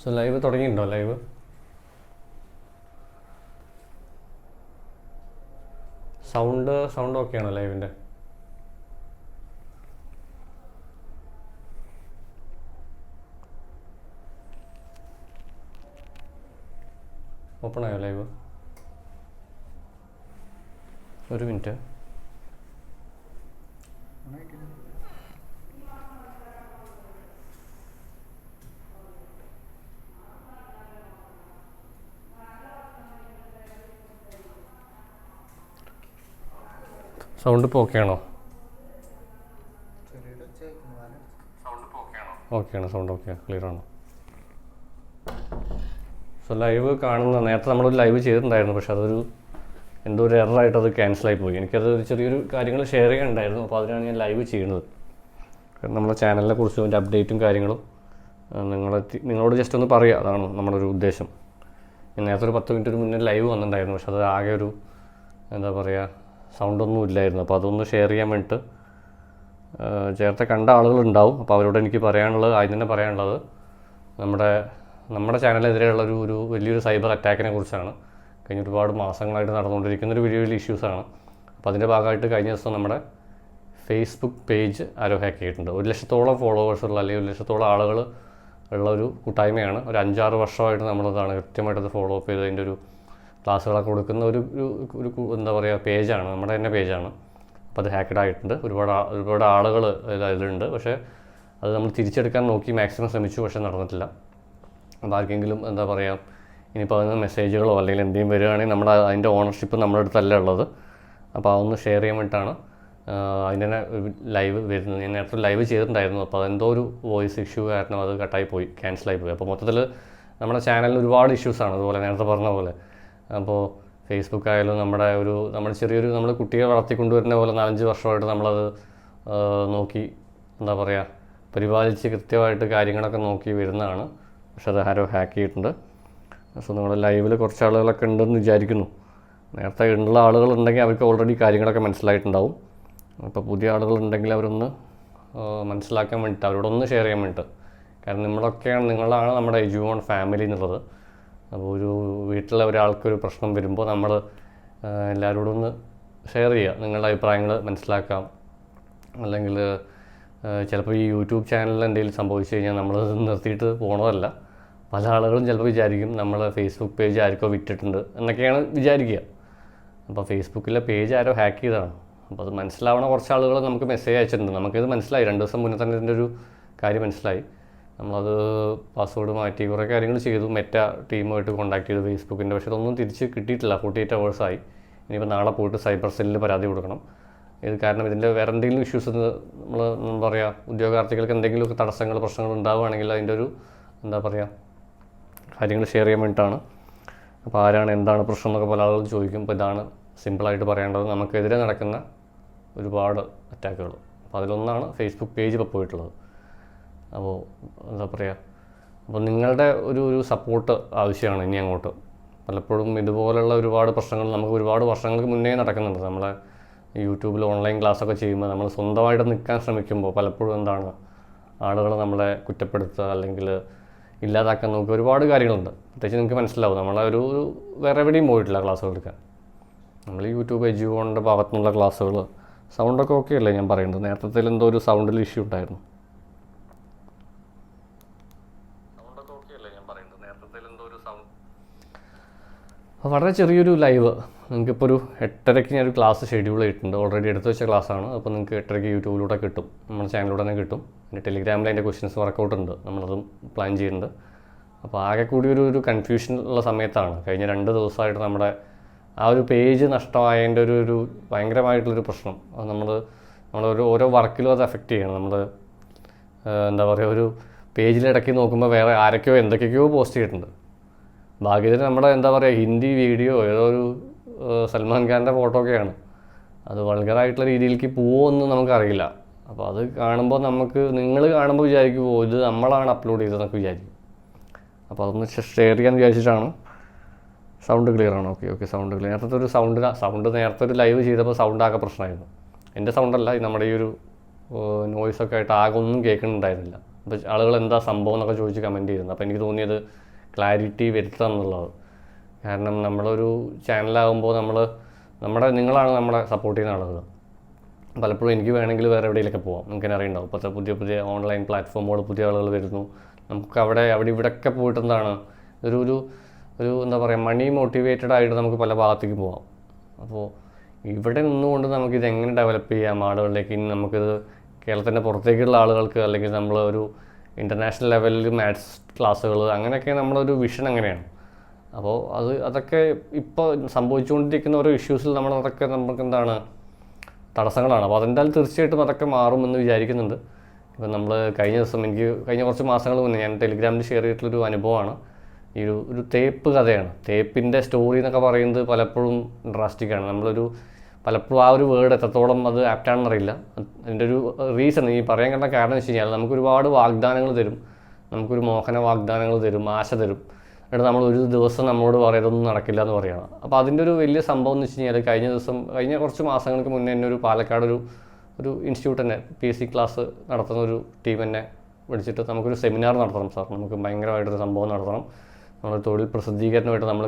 So live തുടങ്ങിയിട്ടുണ്ടോ? Live sound sound ഓക്കെയാണോ ലൈവിന്റെ ഓപ്പൺ ആയോ ലൈവ് ഒരു മിനിറ്റ് സൗണ്ട് ഇപ്പോൾ ഓക്കെ ആണോ? ഓക്കെയാണ് സൗണ്ട് ഓക്കെ ക്ലിയർ ആണ്? സോ ലൈവ് കാണുന്ന നേരത്തെ നമ്മളൊരു ലൈവ് ചെയ്തിട്ടുണ്ടായിരുന്നു പക്ഷെ അതൊരു എന്തോ ഒരു എററായിട്ട് അത് ക്യാൻസലായി പോയി. എനിക്കത് ഒരു ചെറിയൊരു കാര്യങ്ങൾ ഷെയർ ചെയ്യാനുണ്ടായിരുന്നു അപ്പോൾ അതിനാണ് ഞാൻ ലൈവ് ചെയ്യുന്നത്. കാരണം നമ്മളെ ചാനലിനെ കുറിച്ചും അതിന്റെ അപ്ഡേറ്റും കാര്യങ്ങളും നിങ്ങളെ നിങ്ങളോട് ജസ്റ്റ് ഒന്ന് പറയുക അതാണ് നമ്മുടെ ഒരു ഉദ്ദേശം. ഞാൻ നേരത്തെ ഒരു പത്ത് മിനിറ്റ് മുന്നേ ലൈവ് വന്നിട്ടുണ്ടായിരുന്നു പക്ഷെ അത് ആകെ ഒരു എന്താ പറയുക സൗണ്ടൊന്നും ഇല്ലായിരുന്നു അപ്പോൾ അതൊന്ന് ഷെയർ ചെയ്യാൻ വേണ്ടിയിട്ട് ചേർത്ത കണ്ട ആളുകളുണ്ടാവും. അപ്പോൾ അവരോട് എനിക്ക് പറയാനുള്ളത് ആദ്യം തന്നെ പറയാനുള്ളത് നമ്മുടെ നമ്മുടെ ചാനലിനെതിരെയുള്ള ഒരു ഒരു വലിയൊരു സൈബർ അറ്റാക്കിനെ കുറിച്ചാണ്. കഴിഞ്ഞ ഒരുപാട് മാസങ്ങളായിട്ട് നടന്നുകൊണ്ടിരിക്കുന്ന ഒരു വലിയ വലിയ ഇഷ്യൂസാണ് അപ്പോൾ അതിന്റെ ഭാഗമായിട്ട് കഴിഞ്ഞ ദിവസം നമ്മുടെ ഫേസ്ബുക്ക് പേജ് ആരോ ഹാക്ക് ചെയ്തിട്ടുണ്ട്. ഒരു ലക്ഷത്തോളം ഫോളോവേഴ്സ് ഉള്ള അല്ലെങ്കിൽ ഒരു ലക്ഷത്തോളം ആളുകൾ ഉള്ള ഒരു കൂട്ടായ്മയാണ്. ഒരു അഞ്ചാറ് വർഷമായിട്ട് നമ്മളതാണ് കൃത്യമായിട്ട് അത് ഫോളോ അപ്പ് ചെയ്ത് അതിന്റെ ഒരു ക്ലാസ്സുകളൊക്കെ കൊടുക്കുന്ന ഒരു ഒരു- എന്താ പറയുക പേജാണ്. നമ്മുടെ തന്നെ പേജാണ്. അപ്പോൾ അത് ഹാക്കഡ് ആയിട്ടുണ്ട്. ഒരുപാട് ഒരുപാട് ആളുകൾ അതിലുണ്ട്. പക്ഷേ അത് നമ്മൾ തിരിച്ചെടുക്കാൻ നോക്കി മാക്സിമം ശ്രമിച്ചു. പക്ഷേ നടന്നിട്ടില്ല. അപ്പോൾ ആർക്കെങ്കിലും എന്താ പറയുക ഇനിയിപ്പോൾ അതിന് മെസ്സേജുകളോ അല്ലെങ്കിൽ എന്തെങ്കിലും വരികയാണെങ്കിൽ നമ്മൾ അതിന്റെ ഓണർഷിപ്പ് നമ്മുടെ അടുത്തല്ല ഉള്ളത്. അപ്പോൾ അതൊന്ന് ഷെയർ ചെയ്യാൻ വേണ്ടിയിട്ടാണ് അതിന്റെ ലൈവ് വരുന്നത്. ഞാൻ നേരത്തെ ലൈവ് ചെയ്തിട്ടുണ്ടായിരുന്നു. അപ്പോൾ അതെന്തോ ഒരു വോയിസ് ഇഷ്യൂ കാരണം അത് കട്ടായി പോയി ക്യാൻസലായി പോയി. അപ്പോൾ മൊത്തത്തിൽ നമ്മുടെ ചാനലിൽ ഒരുപാട് ഇഷ്യൂസാണ് അതുപോലെ നേരത്തെ പറഞ്ഞ പോലെ. അപ്പോൾ ഫേസ്ബുക്ക് ആയാലും നമ്മുടെ ഒരു നമ്മൾ ചെറിയൊരു നമ്മൾ കുട്ടിയെ വളർത്തിക്കൊണ്ടുവരുന്ന പോലെ നാലഞ്ച് വർഷമായിട്ട് നമ്മളത് നോക്കി എന്താ പറയുക പരിപാലിച്ച് കൃത്യമായിട്ട് കാര്യങ്ങളൊക്കെ നോക്കി വരുന്നതാണ്. പക്ഷെ അത് ആരോ ഹാക്ക് ചെയ്തിട്ടുണ്ട്. സോ നമ്മുടെ ലൈവിൽ കുറച്ച് ആളുകളൊക്കെ ഉണ്ടെന്ന് വിചാരിക്കുന്നു. നേരത്തെ ഉള്ള ആളുകളുണ്ടെങ്കിൽ അവർക്ക് ഓൾറെഡി കാര്യങ്ങളൊക്കെ മനസ്സിലായിട്ടുണ്ടാവും. അപ്പോൾ പുതിയ ആളുകളുണ്ടെങ്കിൽ അവരൊന്ന് മനസ്സിലാക്കാൻ വേണ്ടിയിട്ട് അവരോടൊന്ന് ഷെയർ ചെയ്യാൻ വേണ്ടിയിട്ട്. കാരണം നിങ്ങളൊക്കെയാണ് നിങ്ങളാണ് നമ്മുടെ എജുവോൺ ഫാമിലി എന്നുള്ളത്. അപ്പോൾ ഒരു വീട്ടിലെ ഒരാൾക്കൊരു പ്രശ്നം വരുമ്പോൾ നമ്മൾ എല്ലാവരോടും ഒന്ന് ഷെയർ ചെയ്യുക. നിങ്ങളുടെ അഭിപ്രായങ്ങൾ മനസ്സിലാക്കാം. അല്ലെങ്കിൽ ചിലപ്പോൾ ഈ യൂട്യൂബ് ചാനലിൽ എന്തെങ്കിലും സംഭവിച്ചു കഴിഞ്ഞാൽ നമ്മൾ നിർത്തിയിട്ട് പോകണമല്ല പല ആളുകളും ചിലപ്പോൾ വിചാരിക്കും നമ്മൾ ഫേസ്ബുക്ക് പേജ് ആർക്കോ വിറ്റിട്ടുണ്ട് എന്നൊക്കെയാണ് വിചാരിക്കുക. അപ്പോൾ ഫേസ്ബുക്കിലെ പേജ് ആരോ ഹാക്ക് ചെയ്തതാണ്. അപ്പോൾ അത് മനസ്സിലാവണ കുറച്ച് ആളുകൾ നമുക്ക് മെസ്സേജ് അയച്ചിട്ടുണ്ട്. നമുക്കിത് മനസ്സിലായി. രണ്ട് ദിവസം മുന്നേ തന്നെ ഇതിന്റെ ഒരു കാര്യം മനസ്സിലായി. നമ്മളത് പാസ്വേഡ് മാറ്റി കുറേ കാര്യങ്ങൾ ചെയ്തു. മെറ്റ ടീമുമായിട്ട് കോണ്ടാക്ട് ചെയ്തു ഫേസ്ബുക്കിന്റെ പക്ഷേ ഇതൊന്നും തിരിച്ച് കിട്ടിയിട്ടില്ല. ഫോർട്ടി എയ്റ്റ് അവേഴ്സായി ഇനിയിപ്പോൾ നാളെ പോയിട്ട് സൈബർ സെല്ലിൽ പരാതി കൊടുക്കണം. ഇത് കാരണം ഇതിന്റെ വേറെ എന്തെങ്കിലും ഇഷ്യൂസ് നമ്മൾ എന്താ പറയുക ഉദ്യോഗാർത്ഥികൾക്ക് എന്തെങ്കിലുമൊക്കെ തടസ്സങ്ങൾ പ്രശ്നങ്ങൾ ഉണ്ടാവുകയാണെങ്കിൽ അതിന്റെ ഒരു എന്താ പറയുക കാര്യങ്ങൾ ഷെയർ ചെയ്യാൻ വേണ്ടിയിട്ടാണ്. അപ്പോൾ ആരാണ് എന്താണ് പ്രശ്നം എന്നൊക്കെ പല ആളുകൾ ചോദിക്കും. അപ്പോൾ ഇതാണ് സിമ്പിളായിട്ട് പറയേണ്ടത്. നമുക്കെതിരെ നടക്കുന്ന ഒരുപാട് അറ്റാക്കുകൾ അപ്പോൾ അതിലൊന്നാണ് ഫേസ്ബുക്ക് പേജ് ഇപ്പോൾ പോയിട്ടുള്ളത്. അപ്പോൾ എന്താ പറയുക അപ്പോൾ നിങ്ങളുടെ ഒരു ഒരു സപ്പോർട്ട് ആവശ്യമാണ് ഇനി അങ്ങോട്ട്. പലപ്പോഴും ഇതുപോലുള്ള ഒരുപാട് പ്രശ്നങ്ങൾ നമുക്ക് ഒരുപാട് വർഷങ്ങൾക്ക് മുന്നേ നടക്കുന്നുണ്ട്. നമ്മളെ യൂട്യൂബിൽ ഓൺലൈൻ ക്ലാസ്സൊക്കെ ചെയ്യുമ്പോൾ നമ്മൾ സ്വന്തമായിട്ട് നിൽക്കാൻ ശ്രമിക്കുമ്പോൾ പലപ്പോഴും എന്താണ് ആളുകൾ നമ്മളെ കുറ്റപ്പെടുത്തുക അല്ലെങ്കിൽ ഇല്ലാതാക്കാൻ നോക്കുക ഒരുപാട് കാര്യങ്ങളുണ്ട്. പ്രത്യേകിച്ച് നിങ്ങൾക്ക് മനസ്സിലാവും നമ്മളെ ഒരു വേറെ എവിടെയും പോയിട്ടില്ല ക്ലാസ്സുകൾ എടുക്കാൻ. നമ്മൾ യൂട്യൂബ് എജുവോണിന്റെ ഭാഗത്തുനിന്നുള്ള ക്ലാസ്സുകൾ സൗണ്ടൊക്കെ ഓക്കെ അല്ലേ ഞാൻ പറയുന്നത്? നേരത്തെ എന്തോ ഒരു സൗണ്ടിൽ ഇഷ്യൂ ഉണ്ടായിരുന്നു സൗണ്ടൊക്കെ ഓക്കെ അല്ലേ ഞാൻ പറയുന്നത് നേരത്തെ എന്തോ ഒരു സൗണ്ട് അപ്പോൾ വളരെ ചെറിയൊരു ലൈവ് നിങ്ങൾക്കിപ്പോൾ ഒരു എട്ടരയ്ക്ക് ഞാനൊരു ക്ലാസ് ഷെഡ്യൂൾ ചെയ്തിട്ടുണ്ട് ഓൾറെഡി എടുത്തു വെച്ച ക്ലാസ്സാണ് അപ്പോൾ നിങ്ങൾക്ക് എട്ടരയ്ക്ക് യൂട്യൂബിലൂടെ കിട്ടും. നമ്മുടെ ചാനലിലൂടെ തന്നെ കിട്ടും. പിന്നെ ടെലിഗ്രാമിൽ അതിന്റെ ക്വസ്റ്റ്യൻസ് വർക്കൗട്ട് ഉണ്ട്. നമ്മളതും പ്ലാൻ ചെയ്യുന്നുണ്ട് അപ്പോൾ ആകെ കൂടി ഒരു ഒരു കൺഫ്യൂഷൻ ഉള്ള സമയത്താണ്. കഴിഞ്ഞ രണ്ട് ദിവസമായിട്ട് നമ്മുടെ ആ ഒരു പേജ് നഷ്ടമായതിന്റെ ഒരു ഒരു ഭയങ്കരമായിട്ടുള്ളൊരു പ്രശ്നം. അത് നമ്മൾ നമ്മളൊരു ഓരോ വർക്കിലും അത് എഫക്റ്റ് ചെയ്യണം. നമ്മൾ എന്താ പറയുക ഒരു പേജിലിടയ്ക്ക് നോക്കുമ്പോൾ വേറെ ആരൊക്കെയോ എന്തൊക്കെയൊക്കെയോ പോസ്റ്റ് ചെയ്തിട്ടുണ്ട്. ഭാഗ്യത്തിന് നമ്മുടെ എന്താ പറയുക ഹിന്ദി വീഡിയോ ഏതോ ഒരു സൽമാൻ ഖാന്റെ ഫോട്ടോ ഒക്കെയാണ്. അത് വൾഗറായിട്ടുള്ള രീതിയിലേക്ക് പോകുമെന്ന് നമുക്കറിയില്ല. അപ്പോൾ അത് കാണുമ്പോൾ നമുക്ക് നിങ്ങൾ കാണുമ്പോൾ വിചാരിക്കും "ഓ, ഇത് നമ്മളാണ് അപ്ലോഡ് ചെയ്തതെന്നൊക്കെ വിചാരിക്കും. അപ്പോൾ അതൊന്ന് ഷെയർ ചെയ്യാൻ വിചാരിച്ചിട്ടാണ്. സൗണ്ട് ക്ലിയർ ആണ്? ഓക്കെ ഓക്കെ സൗണ്ട് ക്ലിയർ നേരത്തെ ഒരു സൗണ്ട് സൗണ്ട് നേരത്തെ ഒരു ലൈവ് ചെയ്തപ്പോൾ സൗണ്ട് ആകെ പ്രശ്നമായിരുന്നു. എന്റെ സൗണ്ടല്ല നമ്മുടെ ഈ ഒരു നോയ്സൊക്കെ ആയിട്ട് ആകെ ഒന്നും കേൾക്കുന്നുണ്ടായിരുന്നില്ല. അപ്പോൾ ആളുകൾ എന്താ സംഭവം എന്നൊക്കെ ചോദിച്ച് കമന്റ് ചെയ്തിരുന്നു. അപ്പോൾ എനിക്ക് തോന്നിയത് ക്ലാരിറ്റി വരുത്തുക എന്നുള്ളത് കാരണം നമ്മളൊരു ചാനലാകുമ്പോൾ നമ്മൾ നമ്മുടെ നിങ്ങളാണ് നമ്മളെ സപ്പോർട്ട് ചെയ്യുന്ന ആളുകൾ. പലപ്പോഴും എനിക്ക് വേണമെങ്കിൽ വേറെ എവിടെയെങ്കിലൊക്കെ പോകാം നമുക്ക് തന്നെ അറിയണ്ടാവും. ഇപ്പോഴത്തെ പുതിയ പുതിയ ഓൺലൈൻ പ്ലാറ്റ്ഫോമുകൾ പുതിയ ആളുകൾ വരുന്നു. നമുക്ക് അവിടെ അവിടെ ഇവിടെയൊക്കെ പോയിട്ട് എന്താണ്? ഒരു ഒരു ഒരു എന്താ പറയുക മണി മോട്ടിവേറ്റഡ് ആയിട്ട് നമുക്ക് പല ഭാഗത്തേക്ക് പോകാം അപ്പോൾ ഇവിടെ നിന്നുകൊണ്ട് നമുക്കിത് എങ്ങനെ ഡെവലപ്പ് ചെയ്യാം ആളുകളിലേക്ക്? ഇനി നമുക്കിത് കേരളത്തിന്റെ പുറത്തേക്കുള്ള ആളുകൾക്ക് അല്ലെങ്കിൽ നമ്മൾ ഒരു ഇന്റർനാഷണൽ ലെവലിൽ മാത്സ് ക്ലാസ്സുകൾ അങ്ങനെയൊക്കെ നമ്മളൊരു വിഷൻ അങ്ങനെയാണ്. അപ്പോൾ അത് അതൊക്കെ ഇപ്പോൾ സംഭവിച്ചുകൊണ്ടിരിക്കുന്ന ഓരോ ഇഷ്യൂസിൽ നമ്മൾ അതൊക്കെ നമുക്ക് എന്താണ് തടസ്സങ്ങളാണ്. അപ്പോൾ അതെന്തായാലും തീർച്ചയായിട്ടും അതൊക്കെ മാറുമെന്ന് വിചാരിക്കുന്നുണ്ട്. ഇപ്പം നമ്മൾ കഴിഞ്ഞ ദിവസം എനിക്ക് കഴിഞ്ഞ കുറച്ച് മാസങ്ങൾ മുന്നേ ഞാൻ ടെലിഗ്രാമിൽ ഷെയർ ചെയ്തിട്ടുള്ളൊരു അനുഭവമാണ്. ഈ ഒരു ഒരു തേപ്പ് കഥയാണ്. തേപ്പിന്റെ സ്റ്റോറി എന്നൊക്കെ പറയുന്നത് പലപ്പോഴും ഡ്രാസ്റ്റിക്കാണ് നമ്മളൊരു പലപ്പോഴും ആ ഒരു വേർഡ് എത്രത്തോളം അത് ആപ്റ്റാണെന്നറിയില്ല അതിന്റെ ഒരു റീസൺ ഈ പറയാൻ കണ്ട കാരണം വെച്ച് കഴിഞ്ഞാൽ നമുക്ക് ഒരുപാട് വാഗ്ദാനങ്ങൾ തരും. നമുക്കൊരു മോഹന വാഗ്ദാനങ്ങൾ തരും ആശ തരും. എന്നിട്ട് നമ്മൾ ഒരു ദിവസം നമ്മളോട് പറയലൊന്നും നടക്കില്ല എന്ന് പറയണം. അപ്പോൾ അതിന്റെ ഒരു വലിയ സംഭവം എന്ന് വെച്ച് കഴിഞ്ഞാൽ കഴിഞ്ഞ ദിവസം കഴിഞ്ഞ കുറച്ച് മാസങ്ങൾക്ക് മുന്നേ എന്നെ ഒരു പാലക്കാട് ഒരു ഒരു ഇൻസ്റ്റിറ്റ്യൂട്ട് തന്നെ പി എസ് സി ക്ലാസ് നടത്തുന്ന ഒരു ടീം എന്നെ വിളിച്ചിട്ട് നമുക്കൊരു സെമിനാർ നടത്തണം സാർ നമുക്ക് ഭയങ്കരമായിട്ടൊരു സംഭവം നടത്തണം. നമ്മൾ തൊഴിൽ പ്രസിദ്ധീകരണമായിട്ട് നമ്മൾ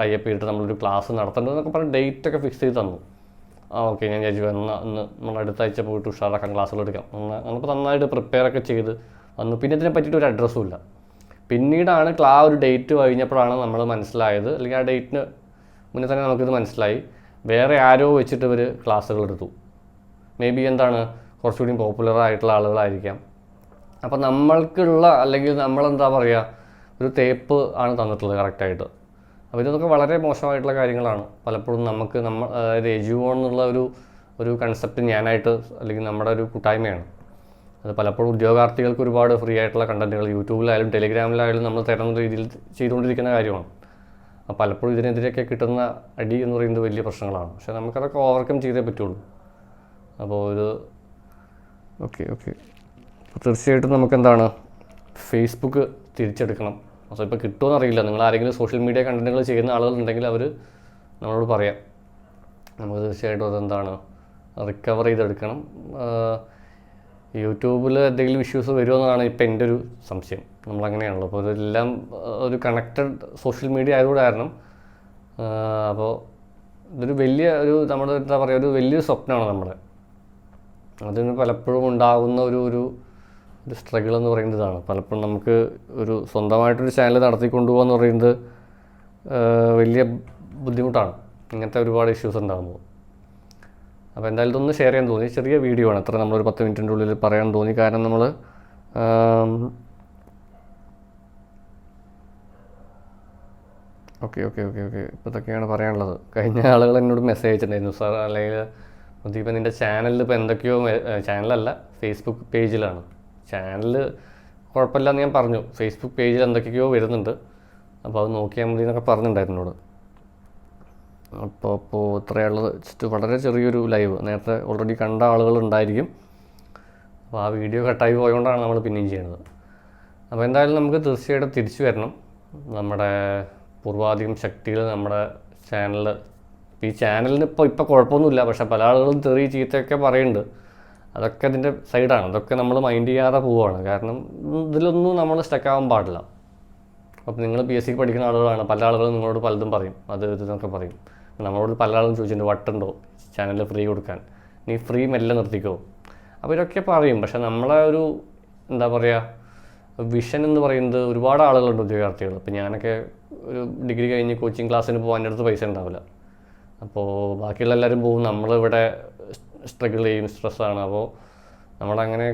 ടൈപ്പ് ചെയ്തിട്ട് നമ്മളൊരു ക്ലാസ് നടത്തേണ്ടത് എന്നൊക്കെ പറഞ്ഞ് ഡേറ്റ് ഒക്കെ ഫിക്സ് ചെയ്ത് തന്നു. ആ ഓക്കെ ഞാൻ വിചാരിച്ചു എന്നാൽ അന്ന് നമ്മൾ അടുത്ത ആഴ്ച പോയിട്ട് ഉഷാറാക്കാൻ ക്ലാസ്സുകൾ എടുക്കാം. നമുക്ക് നന്നായിട്ട് പ്രിപ്പയർ ഒക്കെ ചെയ്ത് വന്നു. പിന്നെ ഇതിനെ പറ്റിയിട്ട് ഒരു അഡ്രസ്സും ഇല്ല. പിന്നീടാണ് ക്ലാ ഒരു ഡേറ്റ് കഴിഞ്ഞപ്പോഴാണ് നമ്മൾ മനസ്സിലായത്. അല്ലെങ്കിൽ ആ ഡേറ്റിന് മുന്നേ തന്നെ നമുക്കിത് മനസ്സിലായി. വേറെ ആരോ വെച്ചിട്ട് ഇവർ ക്ലാസ്സുകൾ എടുത്തു. മേ ബി എന്താണ്? കുറച്ചുകൂടി പോപ്പുലർ ആയിട്ടുള്ള ആളുകളായിരിക്കാം. അപ്പം നമ്മൾക്കുള്ള അല്ലെങ്കിൽ നമ്മളെന്താ പറയുക ഒരു തേപ്പ് ആണ് തന്നിട്ടുള്ളത് കറക്റ്റായിട്ട് അപ്പോൾ ഇതൊക്കെ വളരെ മോശമായിട്ടുള്ള കാര്യങ്ങളാണ്. പലപ്പോഴും നമുക്ക് നമ്മൾ അതായത് എജുവോൺ എന്നുള്ള ഒരു ഒരു കൺസെപ്റ്റ് ഞാനായിട്ട് അല്ലെങ്കിൽ നമ്മുടെ ഒരു കൂട്ടായ്മയാണ്. അത് പലപ്പോഴും ഉദ്യോഗാർത്ഥികൾക്ക് ഒരുപാട് ഫ്രീ ആയിട്ടുള്ള കണ്ടന്റുകൾ യൂട്യൂബിലായാലും ടെലിഗ്രാമിലായാലും നമ്മൾ തരുന്ന രീതിയിൽ ചെയ്തുകൊണ്ടിരിക്കുന്ന കാര്യമാണ്. അപ്പോൾ പലപ്പോഴും ഇതിനെതിരെയൊക്കെ കിട്ടുന്ന അടി എന്ന് പറയുന്നത് വലിയ പ്രശ്നങ്ങളാണ്. പക്ഷേ നമുക്കതൊക്കെ ഓവർകം ചെയ്തേ പറ്റുള്ളൂ. അപ്പോൾ ഇത് ഓക്കെ ഓക്കെ. തീർച്ചയായിട്ടും നമുക്കെന്താണ്? ഫേസ്ബുക്ക് തിരിച്ചെടുക്കണം. അപ്പോൾ ഇപ്പോൾ കിട്ടുമോ അറിയില്ല. നിങ്ങൾ ആരെങ്കിലും സോഷ്യൽ മീഡിയ കണ്ടന്റുകൾ ചെയ്യുന്ന ആളുകളുണ്ടെങ്കിൽ അവർ നമ്മളോട് പറയാം. നമുക്ക് തീർച്ചയായിട്ടും അതെന്താണ്? റിക്കവർ ചെയ്തെടുക്കണം. യൂട്യൂബിൽ എന്തെങ്കിലും ഇഷ്യൂസ് വരുമെന്നാണ് ഇപ്പോൾ എന്റെ ഒരു സംശയം. നമ്മളങ്ങനെയാണല്ലോ അപ്പോൾ ഇതെല്ലാം ഒരു കണക്റ്റഡ് സോഷ്യൽ മീഡിയ ആയതുകൊണ്ട് കാരണം അപ്പോൾ ഇതൊരു വലിയ ഒരു നമ്മുടെ എന്താ പറയുക ഒരു വലിയൊരു സ്വപ്നമാണ് നമ്മുടെ. അതിന് പലപ്പോഴും ഉണ്ടാകുന്ന ഒരു ഒരു ഒരു സ്ട്രഗിൾ എന്ന് പറയുന്നത് ഇതാണ്. പലപ്പോഴും നമുക്ക് ഒരു സ്വന്തമായിട്ടൊരു ചാനൽ നടത്തിക്കൊണ്ടുപോകുക എന്ന് പറയുന്നത് വലിയ ബുദ്ധിമുട്ടാണ്. ഇങ്ങനത്തെ ഒരുപാട് ഇഷ്യൂസ് ഉണ്ടാകുമ്പോൾ അപ്പോൾ എന്തായാലും ഇതൊന്ന് ഷെയർ ചെയ്യാൻ തോന്നി. ചെറിയ വീഡിയോ ആണ്. അത്ര നമ്മളൊരു പത്ത് മിനിറ്റിന്റെ ഉള്ളിൽ പറയാൻ തോന്നി. കാരണം നമ്മൾ ഓക്കെ ഓക്കെ ഓക്കെ ഓക്കെ ഇപ്പോൾ ഇതൊക്കെയാണ് പറയാനുള്ളത്. കഴിഞ്ഞ ആളുകൾ എന്നോട് മെസ്സേജ് അയച്ചിട്ടുണ്ടായിരുന്നു. സാർ അല്ലെങ്കിൽ ഇപ്പം നിന്റെ ചാനലിൽ ഇപ്പോൾ എന്തൊക്കെയോ ചാനലല്ല ഫേസ്ബുക്ക് പേജിലാണ് ചാനൽ കുഴപ്പമില്ലെന്ന് ഞാൻ പറഞ്ഞു. ഫേസ്ബുക്ക് പേജിൽ എന്തൊക്കെയോ വരുന്നുണ്ട്. അപ്പോൾ അത് നോക്കിയാൽ മതി എന്നൊക്കെ പറഞ്ഞിട്ടുണ്ടായിരുന്നു അപ്പോൾ അപ്പോൾ ഇത്രയുള്ളത് ജസ്റ്റ് വളരെ ചെറിയൊരു ലൈവ് നേരത്തെ ഓൾറെഡി കണ്ട ആളുകൾ ഉണ്ടായിരിക്കും. അപ്പോൾ ആ വീഡിയോ കട്ടായി പോയതുകൊണ്ടാണ് നമ്മൾ പിന്നെയും ചെയ്യുന്നത് അപ്പോൾ എന്തായാലും നമുക്ക് തീർച്ചയായിട്ടും തിരിച്ചു വരണം. നമ്മുടെ പൂർവാധികം ശക്തികൾ നമ്മുടെ ചാനൽ ഈ ചാനലിന് ഇപ്പോൾ ഇപ്പോൾ കുഴപ്പമൊന്നുമില്ല. പക്ഷേ പല ആളുകളും തെറി ചീത്തയൊക്കെ പറയുന്നുണ്ട്. അതൊക്കെ അതിന്റെ സൈഡാണ്. അതൊക്കെ നമ്മൾ മൈൻഡ് ചെയ്യാതെ പോവുകയാണ് കാരണം ഇതിലൊന്നും നമ്മൾ സ്റ്റക്കാവാൻ പാടില്ല. അപ്പോൾ നിങ്ങൾ പി എസ് സി പഠിക്കുന്ന ആളുകളാണ്. പല ആളുകളും നിങ്ങളോട് പലതും പറയും. അത് ഇത് എന്നൊക്കെ പറയും. നമ്മളോട് പല ആളുകളും ചോദിച്ചിട്ടുണ്ട് വട്ടുണ്ടോ ചാനൽ ഫ്രീ കൊടുക്കാൻ? നീ ഫ്രീ മെല്ലെ നിർത്തിക്കോ? അപ്പോൾ ഇതൊക്കെ പറയും. പക്ഷെ നമ്മളെ ഒരു എന്താ പറയുക വിഷൻ എന്ന് പറയുന്നത് ഒരുപാട് ആളുകളുണ്ട് ഉദ്യോഗാർത്ഥികൾ അപ്പോൾ ഞാനൊക്കെ ഒരു ഡിഗ്രി കഴിഞ്ഞ് കോച്ചിങ് ക്ലാസ്സിന് പോകാൻ അടുത്ത് പൈസ ഉണ്ടാവില്ല. അപ്പോൾ ബാക്കിയുള്ള എല്ലാവരും പോകും. നമ്മളിവിടെ സ്ട്രഗിൾ ചെയ്യും സ്ട്രെസ്സാണ് അപ്പോൾ നമ്മളങ്ങനെ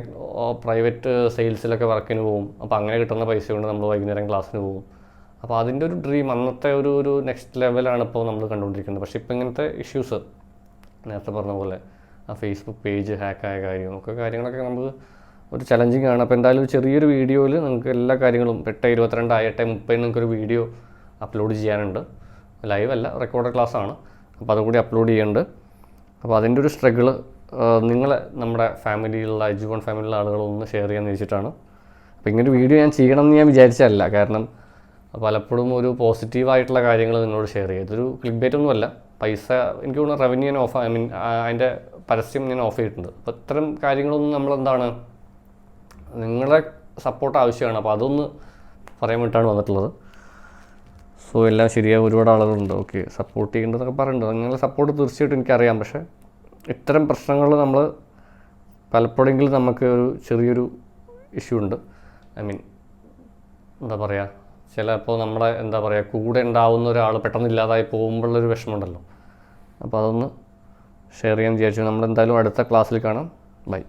പ്രൈവറ്റ് സെയിൽസിലൊക്കെ വർക്കിന് പോകും. അപ്പോൾ അങ്ങനെ കിട്ടുന്ന പൈസ കൊണ്ട് നമ്മൾ വൈകുന്നേരം ക്ലാസ്സിന് പോകും. അപ്പോൾ അതിന്റെ ഒരു ഡ്രീം അന്നത്തെ ഒരു ഒരു നെക്സ്റ്റ് ലെവലാണ് ഇപ്പോൾ നമ്മൾ കണ്ടുകൊണ്ടിരിക്കുന്നത്. പക്ഷേ ഇപ്പോൾ ഇങ്ങനത്തെ ഇഷ്യൂസ് നേരത്തെ പറഞ്ഞ പോലെ ആ ഫേസ്ബുക്ക് പേജ് ഹാക്കായ കാര്യം ഒക്കെ കാര്യങ്ങളൊക്കെ നമുക്ക് ഒരു ചലഞ്ചിങ് ആണ്. അപ്പോൾ എന്തായാലും ചെറിയൊരു വീഡിയോയിൽ നിങ്ങൾക്ക് എല്ലാ കാര്യങ്ങളും എട്ട് ഇരുപത്തിരണ്ട് ആയിട്ട് മുപ്പതിന് നിങ്ങൾക്കൊരു വീഡിയോ അപ്ലോഡ് ചെയ്യാനുണ്ട്. ലൈവ് അല്ല റെക്കോർഡ് ക്ലാസ് ആണ്. അപ്പോൾ അതും കൂടി അപ്ലോഡ് ചെയ്യുന്നുണ്ട് അപ്പോൾ അതിന്റെ ഒരു സ്ട്രഗിൾ നിങ്ങളെ നമ്മുടെ ഫാമിലിയിലുള്ള എജുവൺ ഫാമിലിയിലുള്ള ആളുകളൊന്ന് ഷെയർ ചെയ്യാൻ വെച്ചിട്ടാണ്. അപ്പോൾ ഇങ്ങനൊരു വീഡിയോ ഞാൻ ചെയ്യണം എന്ന് ഞാൻ വിചാരിച്ചതല്ല. കാരണം പലപ്പോഴും ഒരു പോസിറ്റീവായിട്ടുള്ള കാര്യങ്ങൾ നിങ്ങളോട് ഷെയർ ചെയ്യുക. ഇതൊരു ക്ലിക്ക് ബേറ്റ് ഒന്നുമല്ല. പൈസ എനിക്ക് തോന്നുന്നു റവന്യൂ ഞാൻ ഓഫ് ഐ മീൻ അതിന്റെ പരസ്യം ഞാൻ ഓഫ് ചെയ്തിട്ടുണ്ട്. അപ്പോൾ ഇത്തരം കാര്യങ്ങളൊന്നും നമ്മളെന്താണ് നിങ്ങളുടെ സപ്പോർട്ട് ആവശ്യമാണ്. അപ്പോൾ അതൊന്ന് പറയാൻ വേണ്ടിയിട്ടാണ് വന്നിട്ടുള്ളത്. സോ എല്ലാം ശരിയാകും ഒരുപാട് ആളുകളുണ്ട്. ഓക്കെ സപ്പോർട്ട് ചെയ്യേണ്ടതൊക്കെ പറയുന്നുണ്ട് അങ്ങനെ സപ്പോർട്ട് തീർച്ചയായിട്ടും എനിക്കറിയാം. പക്ഷേ ഇത്തരം പ്രശ്നങ്ങൾ നമ്മൾ പലപ്പോഴെങ്കിലും നമുക്ക് ഒരു ചെറിയൊരു ഇഷ്യൂ ഉണ്ട്. ഐ മീൻ എന്താ പറയുക ചിലപ്പോൾ നമ്മുടെ എന്താ പറയുക കൂടെ ഉണ്ടാവുന്ന ഒരാൾ പെട്ടെന്ന് ഇല്ലാതായി പോകുമ്പോഴുള്ളൊരു വിഷമമുണ്ടല്ലോ. അപ്പോൾ അതൊന്ന് ഷെയർ ചെയ്യാൻ വിചാരിച്ചു. നമ്മൾ എന്തായാലും അടുത്ത ക്ലാസ്സിൽ കാണാം. ബൈ